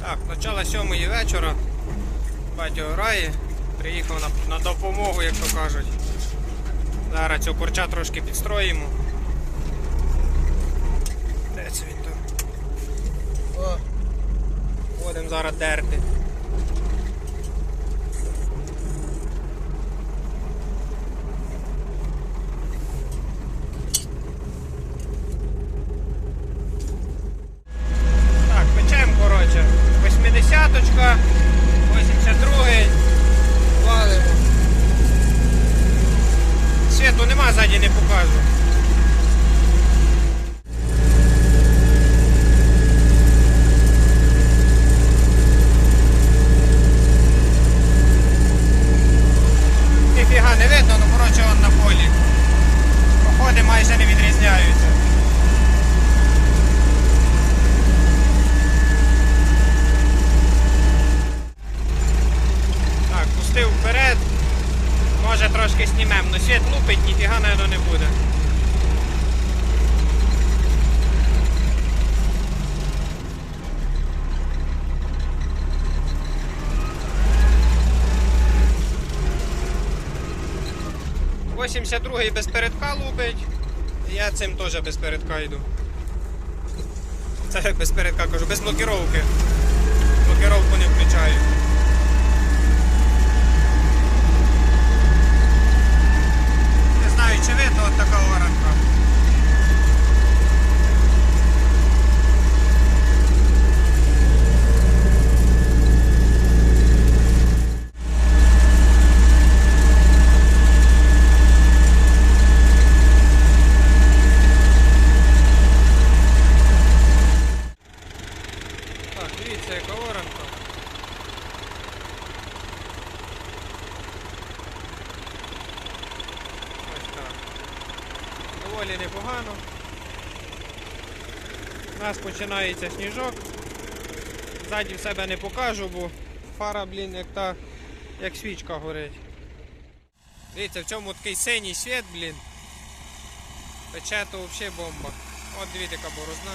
Так, почало сьомої вечора. Батько грає. Приїхав на, на допомогу, як то кажуть. Зараз цього курча трошки підстроїмо. Де це він там? О! Будемо зараз дерти. 82-й без передка лупить. Я цим теж без передка йду. Це без передка кажу, без блокіровки. Блокіровку не включаю. Не знаю чи видно от така ора. Доволі непогано. У нас починається сніжок. Ззаді в себе не покажу, бо фара, блін, як та, як свічка горить. Дивіться, в цьому такий синій світ, блін. Пече то взагалі бомба. От дивіться, яка борозна.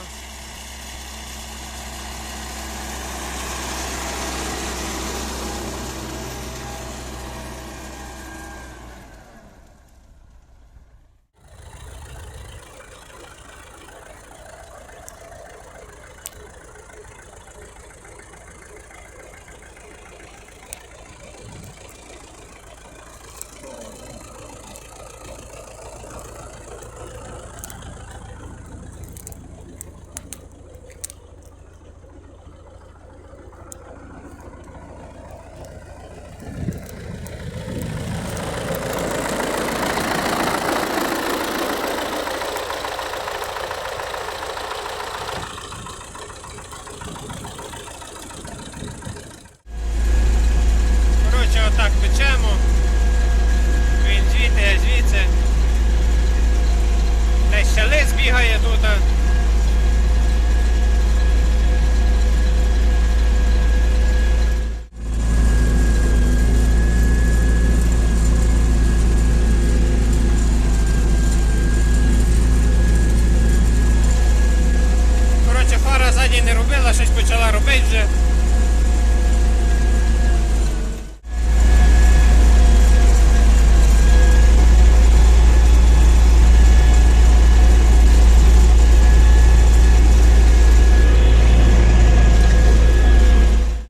Коротше, отак печемо. Він звідти, я звідси. Десь ще лис бігає тут. Коротше, фара ззаді не робила, щось почала робити вже.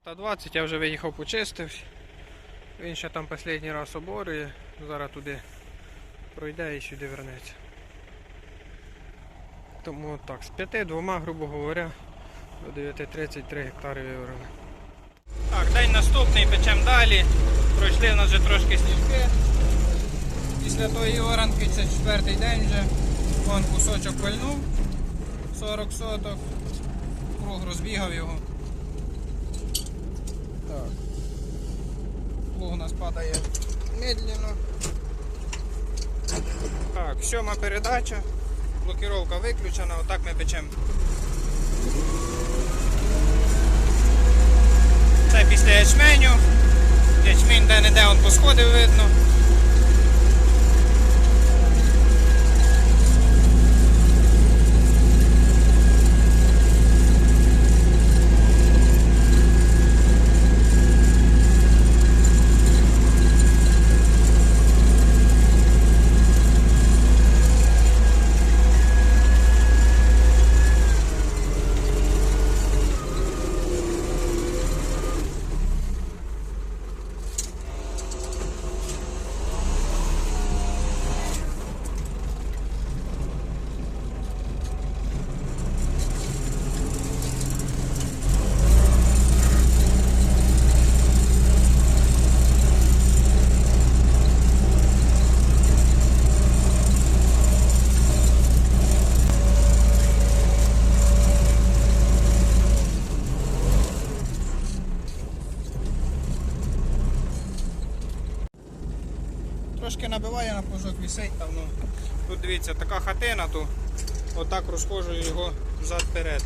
Та 20 я вже виїхав почистив. Він ще там останній раз оборює. Зараз туди пройде і сюди вернеться. Тому так, з 5 двома, грубо говоря, до 9.33 гектари виверили. Так, день наступний, печем далі. Пройшли в нас вже трошки сніжки. Після тої оранки це четвертий день вже. Вон кусочок пальнув 40 соток. Круг розбігав його. Так. Плуг у нас падає медленно. Так, сьома передача. блокировка виключена, отак ми печемо. Це після ячменю. Ячмінь де-не-де он посходив видно. Трошки набиває на плужок, вісить там. Ну. Тут дивіться, така хатина, то отак розхожу його взад-перед.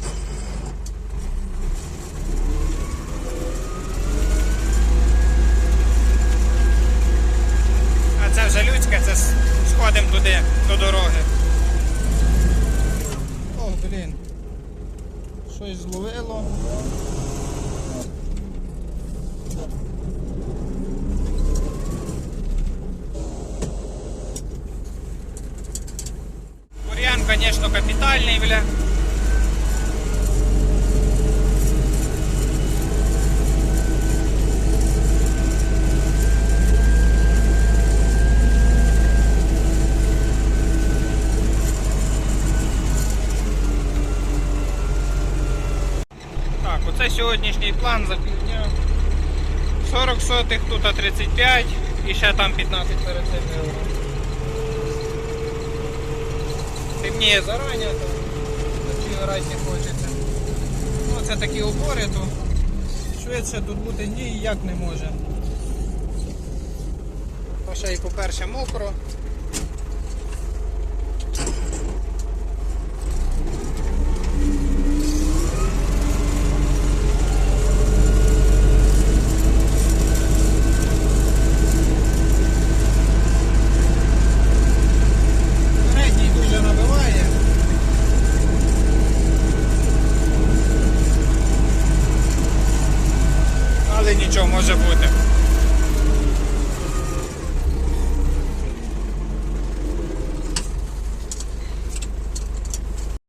звісно, капітальний, бля. Так, оце сьогоднішній план за півдня. 40 сотих, тут 35 і ще там 15 перед цим євро. Темніє зарані, то орати не хочеться. Ну, це такі опори, то швидше тут бути ніяк не може. Ще й по-перше мокро. Нічого може бути.